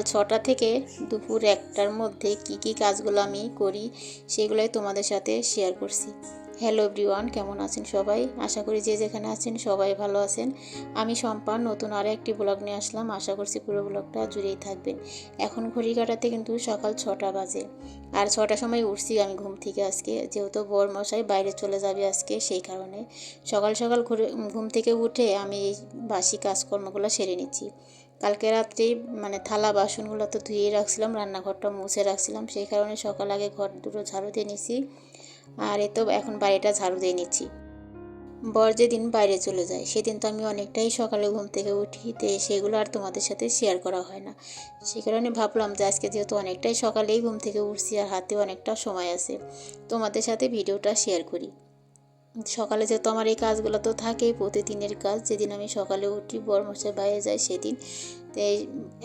সকাল ছটা থেকে দুপুর একটার মধ্যে কি কি কাজগুলো আমি করি সেগুলোই তোমাদের সাথে শেয়ার করছি। হ্যালো এভরিওয়ান কেমন আছেন সবাই? আশা করি যে যেখানে আছেন সবাই ভালো আছেন। আমি সম্পান নতুন আরও একটি ব্লগ নিয়ে আসলাম। আশা করছি পুরো ব্লগটা জুড়েই থাকবেন। এখন ঘড়ি কাটাতে কিন্তু সকাল ছটা বাজে। আর ছটার সময় উঠছি আমি ঘুম থেকে আজকে। যেহেতু বর মশাই বাইরে চলে যাবে আজকে, সেই কারণে সকাল সকাল ঘুরে- ঘুম থেকে উঠে আমি এই বাসি কাজকর্মগুলো সেরে নিচ্ছি। কালকে রাত্রেই মানে থালা বাসনগুলো তো ধুয়ে রাখছিলাম, রান্নাঘরটা মুছে রাখছিলাম, সেই কারণে সকাল আগে ঘর দুটো ঝাড়ু দিয়ে নিছি। আর এ তো এখন বাড়িটা ঝাড়ু দিয়ে নিচ্ছি। বর যেদিন বাইরে চলে যায়, সেদিন তো আমি অনেকটাই সকালে ঘুম থেকে উঠি, তো সেগুলো আর তোমাদের সাথে শেয়ার করা হয় না। সেই কারণে ভাবলাম যে আজকে যেহেতু অনেকটাই সকালেই ঘুম থেকে উঠছি আর হাতে অনেকটা সময় আছে, তোমাদের সাথে ভিডিওটা শেয়ার করি। সকালে যেহেতু আমার এই কাজগুলো তো থাকেই, প্রতিদিনের কাজ, যেদিন আমি সকালে উঠি, বরমশাই বাইরে যাই সেদিন। তাই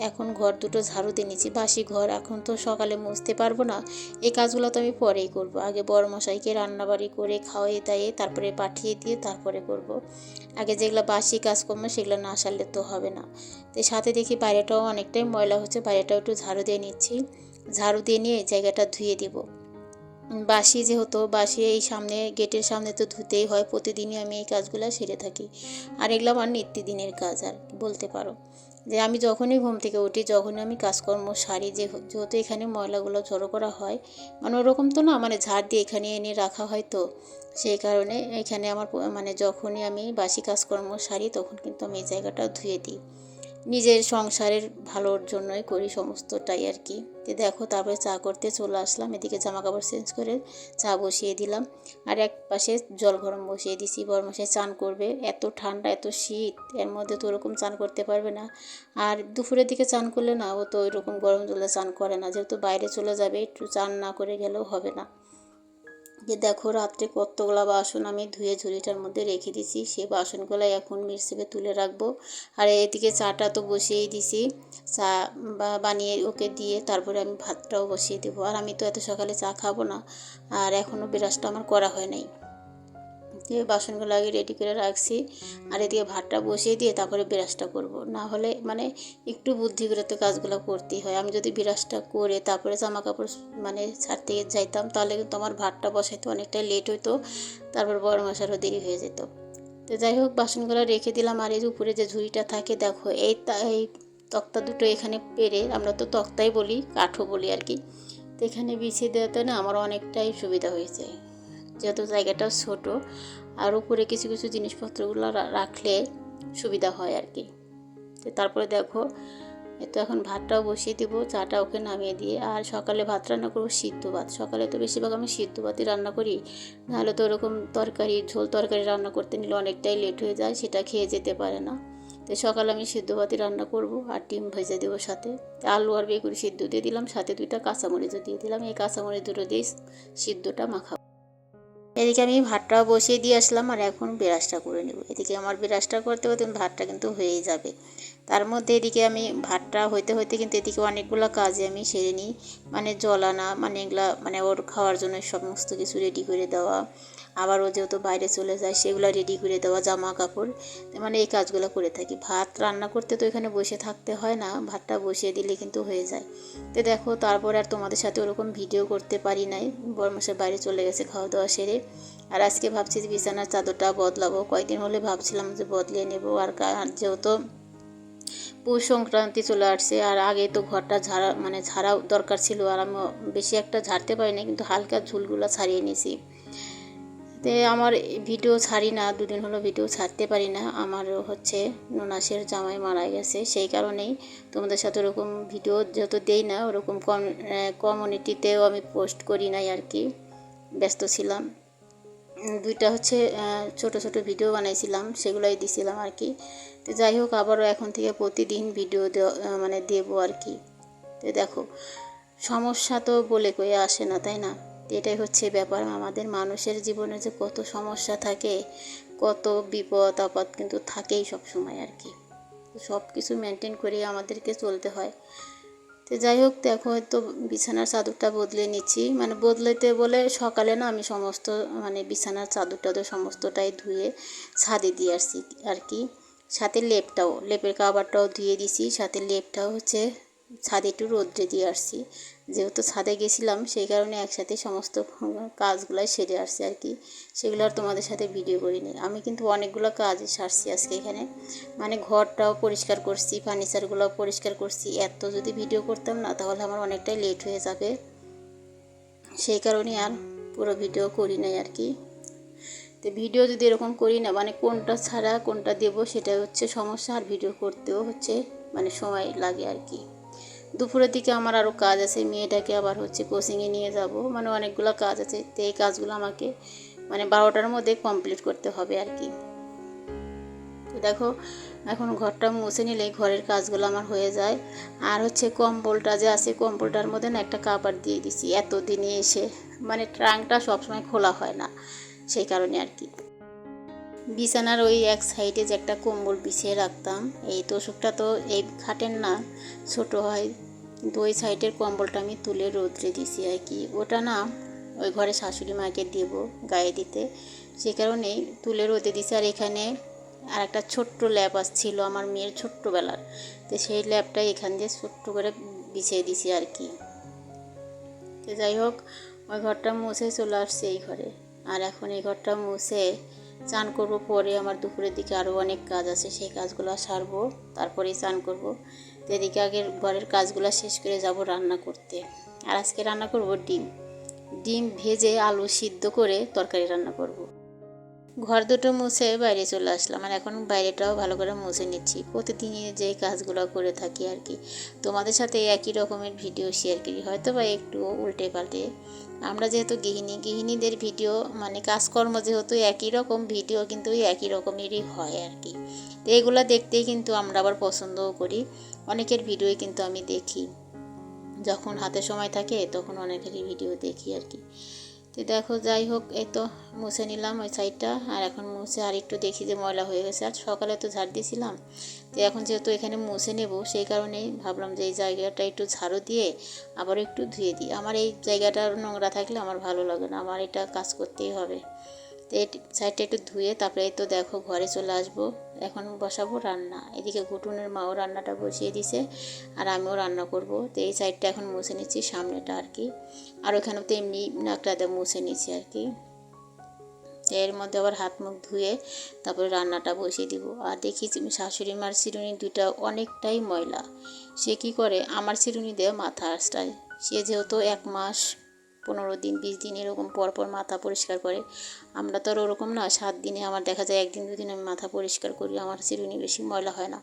এখন ঘর দুটো ঝাড়ু দিয়ে নিচ্ছি বাসি ঘর। এখন তো সকালে মুছতে পারব না, এই কাজগুলো তো আমি পরেই করব। আগে বড়মশাইকে রান্নাবাড়ি করে খাওয়াই দাইয়ে, তারপরে পাঠিয়ে দিয়ে তারপরে করব। আগে যেগুলো বাসি কাজ করব সেগুলো না সারলে তো হবে না। তো সাথে দেখি বাইরেটাও অনেকটাই ময়লা হচ্ছে, বাইরেটাও একটু ঝাড়ু দিয়ে নিচ্ছি। ঝাড়ু দিয়ে নিয়ে জায়গাটা ধুয়ে দিব। বাসি যেহেতু বাসি এই সামনে, গেটের সামনে তো ধুতেই হয়। প্রতিদিনই আমি এই কাজগুলো সেরে থাকি। আর এগুলো আমার নিত্যদিনের কাজ আর বলতে পারো। যে আমি যখনই ঘুম থেকে উঠি, যখনই আমি কাজকর্ম সারি, যে যেহেতু এখানে ময়লাগুলো জড়ো করা হয় মানে ওরকম তো না মানে ঝাড় দিয়ে এখানে এনে রাখা হয় তো। সেই কারণে এখানে আমার মানে যখনই আমি বাসি কাজকর্ম সারি, তখন কিন্তু আমি এই জায়গাটা ধুয়ে দিই। নিজের সংসারের ভালোর জন্যই করি সমস্তটাই আর কি। তো দেখো, তারপরে চা করতে চলে আসলাম, এদিকে জামা কাপড় চেঞ্জ করে চা বসিয়ে দিলাম। আর এক পাশে জল গরম বসিয়ে দিছি বরমাসে চান করবে। এত ঠান্ডা, এত শীত, এর মধ্যে তো ওরকম চান করতে পারবে না। আর দুপুরের দিকে চান করলে না, ও তো ওইরকম গরম জলে চান করে না, যেহেতু বাইরে চলে যাবে, একটু চান না করে গেলেও হবে না। যে দেখো রাত্রে কতগুলা বাসন আমি ধুয়ে ঝুড়িটার মধ্যে রেখে দিছি, সে বাসনগুলো এখন মিক্সিতে তুলে রাখব। আর এদিকে চাটা তো বসিয়েই দিছি, চা বা বানিয়ে ওকে দিয়ে তারপরে আমি ভাতটাও বসিয়ে দেবো। আর আমি তো এত সকালে চা খাব না, আর এখনও বিরাজটা আমার করা হয় নাই। দিয়ে বাসনগুলো আগে রেডি করে রাখছি। আর এদিকে ভাতটা বসিয়ে দিয়ে তারপরে বিরাজটা করব। না হলে মানে একটু বুদ্ধি করে তো কাজগুলো করতেই হয়। আমি যদি বিরাজটা করে তারপরে জামা কাপড় মানে ছাড়তে যাইতাম, তাহলে কিন্তু আমার ভাতটা বসাইতে অনেকটাই লেট হইতো। তারপর বড় মশারও দেরি হয়ে যেত। তো যাই হোক, বাসনগুলো রেখে দিলাম। আর এর উপরে যে ঝুড়িটা থাকে, দেখো, এই এই তক্তা দুটো এখানে পেরে, আমরা তো তক্তাই বলি, কাঠও বলি আর কি। তো এখানে বিছিয়ে দেওয়াতে না আমার অনেকটাই সুবিধা হয়েছে। যেহেতু জায়গাটাও ছোট, আর উপরে কিছু কিছু জিনিসপত্রগুলো রাখলে সুবিধা হয় আর কি। তো তারপরে দেখো এ তো এখন ভাতটাও বসিয়ে দিব, চাটা ওকে নামিয়ে দিয়ে। আর সকালে ভাত রান্না করব সিদ্ধ ভাত। সকালে তো বেশিরভাগ আমি সিদ্ধ ভাতই রান্না করি। নাহলে তো ওরকম তরকারি, ঝোল তরকারি রান্না করতে নিলে অনেকটাই লেট হয়ে যায়, সেটা খেয়ে যেতে পারে না। তো সকালে আমি সিদ্ধ ভাতই রান্না করব আর ডিম ভেজে দেবো সাথে। আলু আর বেগুনি সিদ্ধ দিয়ে দিলাম, সাথে দুইটা কাঁচামরিচও দিয়ে দিলাম। এই কাঁচামরিচ দুটো দিয়ে সিদ্ধটা মাখাবো। এদিকে আমি ভাতটাও বসিয়ে দিয়ে আসলাম আর এখন বিরাজটা করে নেব। এদিকে আমার বিরাজটা করতে করতে ভাতটা কিন্তু হয়েই যাবে। তার মধ্যে এদিকে আমি ভাতটা হইতে হইতে কিন্তু এদিকে অনেকগুলো কাজে আমি সেরে নিই। মানে জল আনা মানে এগুলা মানে ওর খাওয়ার জন্য সমস্ত কিছু রেডি করে দেওয়া। আবার ও যেহেতু বাইরে চলে যায়, সেগুলো রেডি করে দেওয়া জামা কাপড় মানে এই কাজগুলো করে থাকি। ভাত রান্না করতে তো এখানে বসে থাকতে হয় না, ভাতটা বসিয়ে দিলে কিন্তু হয়ে যায়। তো দেখো, তারপর আর তোমাদের সাথে ওরকম ভিডিও করতে পারি নাই। বরমাসের বাইরে চলে গেছে খাওয়া দাওয়া সেরে। আর আজকে ভাবছি বিছানার চাদরটা বদলাবো। কয়েকদিন হলে ভাবছিলাম যে বদলিয়ে নেব। আর যেহেতু পৌষ সংক্রান্তি চলে আসছে, আর আগে তো ঘরটা ঝাড়া মানে ঝাড়া দরকার ছিল, আর আমি বেশি একটা ঝাড়তে পারিনি কিন্তু হালকা ঝুলগুলো ছাড়িয়ে নিয়েছি। তে আমার ভিডিও ছাড়ি না, দুদিন হলো ভিডিও ছাড়তে পারি না, আমার হচ্ছে ননাসের জামাই মারা গেছে, সেই কারণেই তোমাদের সাথে ওরকম ভিডিও যত দেই না, ওরকম কম কমিউনিটিতেও আমি পোস্ট করি নাই আর কি, ব্যস্ত ছিলাম। দুইটা হচ্ছে ছোট ছোট ভিডিও বানাইছিলাম, সেগুলোই দিছিলাম আর কি। তো যাই হোক, আবারও এখন থেকে প্রতিদিন ভিডিও মানে দেবো আর কি। তো দেখো, সমস্যা তো বলে কয়ে আসে না, তাই না? এটাই হচ্ছে ব্যাপার, আমাদের মানুষের জীবনে যে কত সমস্যা থাকে, কত বিপদ, আপদ কিন্তু থাকেই সব সময় আর কি। সব কিছু মেনটেন করে আমাদেরকে চলতে হয়। তো যাই হোক, দেখো হয়তো বিছানার চাদরটা বদলে নিচ্ছি। মানে বদলেতে বলে সকালে না আমি সমস্ত মানে বিছানার চাদরটা তো সমস্তটাই ধুয়ে ছাদে দিয়ে আসছি আর কি। সাথে লেপটাও, লেপের কাবারটাও ধুয়ে দিছি, সাথে লেপটাও হচ্ছে ছাদে একটু রোদ্রে দিয়ে আসছি। যেহেতু ছাদে গেছিলাম, সেই কারণে একসাথে সমস্ত কাজগুলাই সেরে আসছি আর কি। সেগুলো আর তোমাদের সাথে ভিডিও করিনি। আমি কিন্তু অনেকগুলো কাজ সারছি আজকে এখানে। মানে ঘরটাও পরিষ্কার করছি ফার্নিচারগুলোও পরিষ্কার করছি। এত যদি ভিডিও করতাম না, তাহলে আমার অনেকটাই লেট হয়ে যাবে। সেই কারণে আর পুরো ভিডিও করি নাই আর কি। তো ভিডিও যদি এরকম করি না মানে কোনটা ছাড়া, কোনটা দেব সেটা হচ্ছে সমস্যা। আর ভিডিও করতেও হচ্ছে মানে সময় লাগে আর কি। দুপুরের দিকে আমার আরও কাজ আছে, মেয়েটাকে আবার হচ্ছে কোচিংয়ে নিয়ে যাব। মানে অনেকগুলো কাজ আছে, তো এই কাজগুলো আমাকে মানে বারোটার মধ্যে কমপ্লিট করতে হবে আর কি। দেখো, এখন ঘরটা মুছে নিলে ঘরের কাজগুলো আমার হয়ে যায়। আর হচ্ছে কম্বলটা যে আছে, কম্বলটার মধ্যে না একটা কাপড় দিয়ে দিছি এত দিনে এসে। মানে ট্রাঙ্কটা সবসময় খোলা হয় না, সেই কারণে আর কি। বিছানার ওই এক সাইডে যে একটা কম্বল বিছিয়ে রাখতাম, এই তোষকটা তো এই খাটের না, ছোট হয়। দুই সাইডের কম্বলটা আমি তুলে রোদ্রে দিছি আর কি। ওটা না ওই ঘরে শাশুড়ি মাকে দেব গায়ে দিতে। সে কারণেই তুলে রোদে দিছি। আর এখানে আর একটা ছোট্ট ল্যাপ আসছিল আমার মেয়ের ছোট্টবেলার। তো সেই ল্যাপটা এখান দিয়ে ছোট্ট করে বিছিয়ে দিছি আর কি। তো যাই হোক, ওই ঘরটা মুছে চলে আসছে এই ঘরে। আর এখন এই ঘরটা মুছে চান করব, পরে আমার দুপুরের দিকে আরও অনেক কাজ আছে, সেই কাজগুলো সারবো তারপরে চান করব। এদিকে আগের ঘরের কাজগুলো শেষ করে যাব রান্না করতে। আর আজকে রান্না করব ডিম। ডিম ভেজে আলু সিদ্ধ করে তরকারি রান্না করব। ঘর দুটো মুছে বাইরে চলে আসলাম আর এখন বাইরেটাও ভালো করে মুছে নিচ্ছি। প্রতিদিনই যে কাজগুলো করে থাকি আর কি। তোমাদের সাথে একই রকমের ভিডিও শেয়ার করি। হয়তো বা একটু উল্টে পাল্টে আমরা যেহেতু গৃহিণী, গৃহিণীদের ভিডিও মানে কাজকর্ম যেহেতু একই রকম, ভিডিও কিন্তু একই রকমেরই হয় আর কি। তো এগুলো দেখতেই কিন্তু আমরা আবার পছন্দও করি। অনেকের ভিডিওই কিন্তু আমি দেখি। যখন হাতে সময় থাকে, তখন অনেকেরই ভিডিও দেখি আর কি। তো দেখো, যাই হোক, এই তো মুছে নিলাম ওই সাইডটা। আর এখন মুছে আর একটু দেখি যে ময়লা হয়ে গেছে। আর সকালে তো ঝাড় দিয়েছিলাম। তো এখন যেহেতু এখানে মুছে নেব, সেই কারণেই ভাবলাম যে এই জায়গাটা একটু ঝাড়ু দিয়ে আবার একটু ধুয়ে দিই। আমার এই জায়গাটা নোংরা থাকলে আমার ভালো লাগে না। আমার এটা কাজ করতেই হবে। এই সাইডটা একটু ধুয়ে তারপরে তো দেখো ঘরে চলে আসব। এখন বসাবো রান্না। এদিকে ঘুটুনের মাও রান্নাটা বসিয়ে দিছে আর আমিও রান্না করব। তো এই সাইডটা এখন মুছে নিচ্ছি, সামনেটা আর কি। আর ওখানেও তো এমনি নাকটাতে মুছে নিচ্ছি আর কি। এর মধ্যে আবার হাত মুখ ধুয়ে তারপরে রান্নাটা বসিয়ে দিব। আর দেখি শাশুড়ি মার চিরুনি দুইটা অনেকটাই ময়লা। সে কি করে? আমার চিরুনি দেয় মাথা আসটায় সে যেহেতু এক মাস পনেরো দিন, বিশ দিন এরকম পর পর মাথা পরিষ্কার করে। আমরা তো আর ওরকম না, সাত দিনে আমার দেখা যায় একদিন, দুদিন আমি মাথা পরিষ্কার করি, আমার চিরুনি বেশি ময়লা হয় না।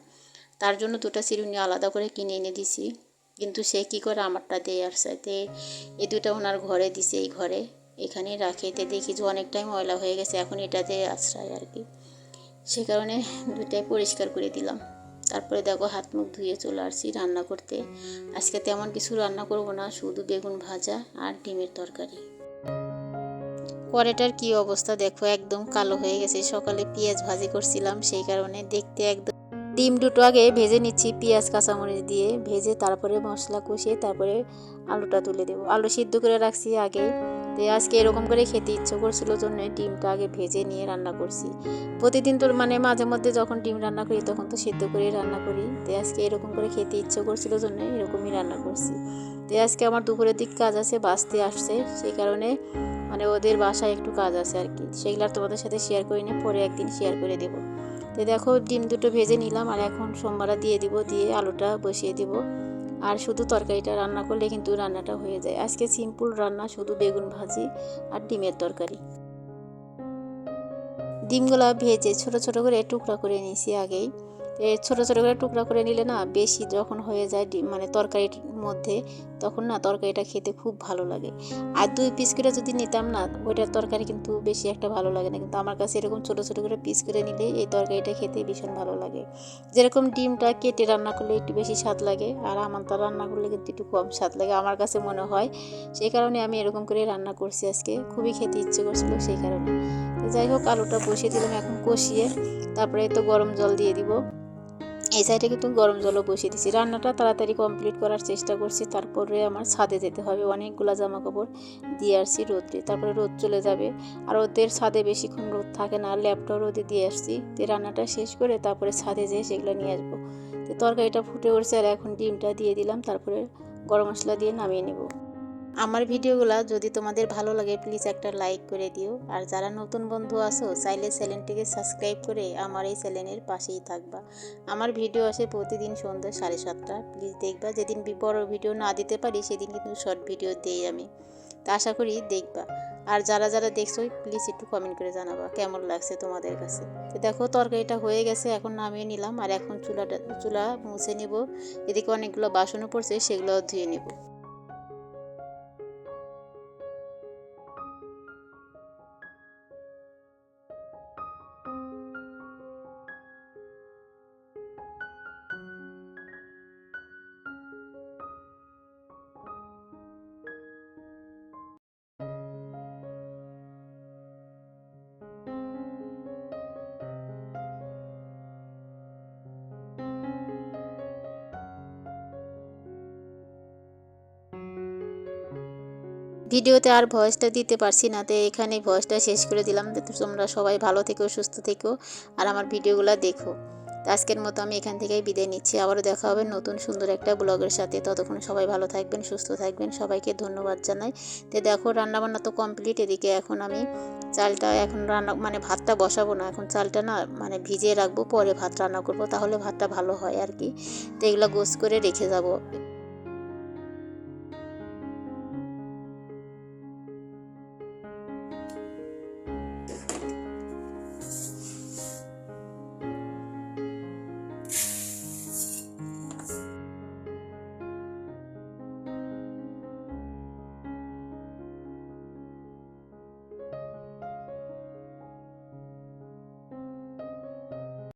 তার জন্য দুটো চিরুনি আলাদা করে কিনে এনে দিছি, কিন্তু সে কী করে আমারটা দিয়ে আসছে তে এই দুটো ওনার ঘরে দিছে এই ঘরে এখানে রাখে। তে দেখি যে অনেকটাই ময়লা হয়ে গেছে, এখন এটাতে আশ্রয় আর কি। সে কারণে দুটাই পরিষ্কার করে দিলাম। তারপরে দেখো হাত মুখ ধুয়ে চলে আসছি রান্না করতে। আজকে তেমন কিছু রান্না করব না, শুধু বেগুন ভাজা আর ডিমের তরকারি। কড়াইটার কি অবস্থা দেখো, একদম কালো হয়ে গেছে। সকালে পেঁয়াজ ভাজি করছিলাম, সেই কারণে দেখতে একদম ডিম দুটো আগে ভেজে নিচ্ছি পেঁয়াজ, কাঁচামরিচ দিয়ে। ভেজে তারপরে মশলা কষিয়ে তারপরে আলুটা তুলে দেবো। আলু সিদ্ধ করে রাখছি আগে তো আজকে এরকম করে খেতে ইচ্ছে করছিল জন্য ডিমটা আগে ভেজে নিয়ে রান্না করছি। প্রতিদিন তোর মানে মাঝে মধ্যে যখন ডিম রান্না করি তখন তো সেদ্ধ করে রান্না করি। তো আজকে এরকম করে খেতে ইচ্ছে করছিল জন্য এরকমই রান্না করছি। তো আজকে আমার দুপুরের দিক কাজ আছে বাঁচতে আসছে। সেই কারণে মানে ওদের বাসায় একটু কাজ আছে আর কি। সেগুলো তোমাদের সাথে শেয়ার করি না পরে একদিন শেয়ার করে দেবো। তো দেখো ডিম দুটো ভেজে নিলাম আর এখন সোমবারা দিয়ে দিব, দিয়ে আলুটা বসিয়ে দিব। আর শুধু তরকারিটা রান্না করলে কিন্তু রান্নাটা হয়ে যায়। আজকে সিম্পল রান্না, শুধু বেগুন ভাজি আর ডিমের তরকারি। ডিমগুলো ভেজে ছোট ছোট করে টুকরা করে নিয়েছি আগেই। ছোট ছোট করে টুকরা করে নিলে না বেশি যখন হয়ে যায় মানে তরকারির মধ্যে, তখন না তরকারিটা খেতে খুব ভালো লাগে। আর দুই পিস করে যদি নিতাম না, ওইটার তরকারি কিন্তু বেশি একটা ভালো লাগে না। কিন্তু আমার কাছে এরকম ছোট ছোট করে পিস করে নিলে এই তরকারিটা খেতে ভীষণ ভালো লাগে। যেরকম ডিমটা কেটে রান্না করলে একটু বেশি স্বাদ লাগে, আর আমার তো রান্না করলে কিন্তু একটু কম স্বাদ লাগে আমার কাছে মনে হয়। সেই কারণে আমি এরকম করে রান্না করছি আজকে। খুবই খেতে ইচ্ছে করছিল সেই কারণে। যাই হোক, আলুটা বসিয়ে দিলাম এখন কষিয়ে। তারপরে তো গরম জল দিয়ে দিব। এই সাইডে কিন্তু গরম জলও বসিয়ে দিচ্ছি রান্নাটা তাড়াতাড়ি কমপ্লিট করার চেষ্টা করছি, তারপরে আমার ছাদে যেতে হবে। অনেকগুলো জামা কাপড় দিয়ে আসছি রোদে তারপরে রোদ চলে যাবে। আর ওদের ছাদে বেশিক্ষণ রোদ থাকে না, ল্যাপটপ রোদে দিয়ে আসছি। তো রান্নাটা শেষ করে তারপরে ছাদে যেয়ে সেগুলো নিয়ে আসব। তো তরকারিটা ফুটে উঠছে আর এখন ডিমটা দিয়ে দিলাম, তারপরে গরম মশলা দিয়ে নামিয়ে নেব। আমার ভিডিওগুলো যদি তোমাদের ভালো লাগে প্লিজ একটা লাইক করে দিও। আর যারা নতুন বন্ধু আছো, চাইলে চ্যানেলটিকে সাবস্ক্রাইব করে আমার এই চ্যানেলের পাশেই থাকবা। আমার ভিডিও আসে প্রতিদিন সন্ধ্যা সাড়ে সাতটা। প্লিজ দেখবা, যেদিন বড় ভিডিও না দিতে পারি, সেদিন কিন্তু শর্ট ভিডিও দিই আমি। তা আশা করি দেখবা। আর যারা যারা দেখছ প্লিজ একটু কমেন্ট করে জানাবা, কেমন লাগছে তোমাদের কাছে? তো দেখো, তরকারিটা হয়ে গেছে, এখন নামিয়ে নিলাম। আর এখন চুলাটা চুলা মুছে নিব। এদিকে অনেকগুলো বাসনও পড়ছে, সেগুলোও ধুয়ে নেব। ভিডিওতে আর ভয়েসটা দিতে পারছি না, তো এখানে ভয়েসটা শেষ করে দিলাম। তোমরা সবাই ভালো থেকো, সুস্থ থেকো, আর আমার ভিডিওগুলো দেখো। তো আজকের মতো আমি এখান থেকেই বিদায় নিচ্ছি। আবারও দেখা হবে নতুন সুন্দর একটা ব্লগের সাথে। ততক্ষণ সবাই ভালো থাকবেন, সুস্থ থাকবেন। সবাইকে ধন্যবাদ জানাই। তো দেখো, রান্নাবান্না তো কমপ্লিট এদিকে এখন আমি চালটা এখন রান্না মানে ভাতটা বসাবো না। এখন চালটা না মানে ভিজিয়ে রাখব, পরে ভাত রান্না করব। তাহলে ভাতটা ভালো হয় আর কি। তো এগুলো গোস করে রেখে যাব।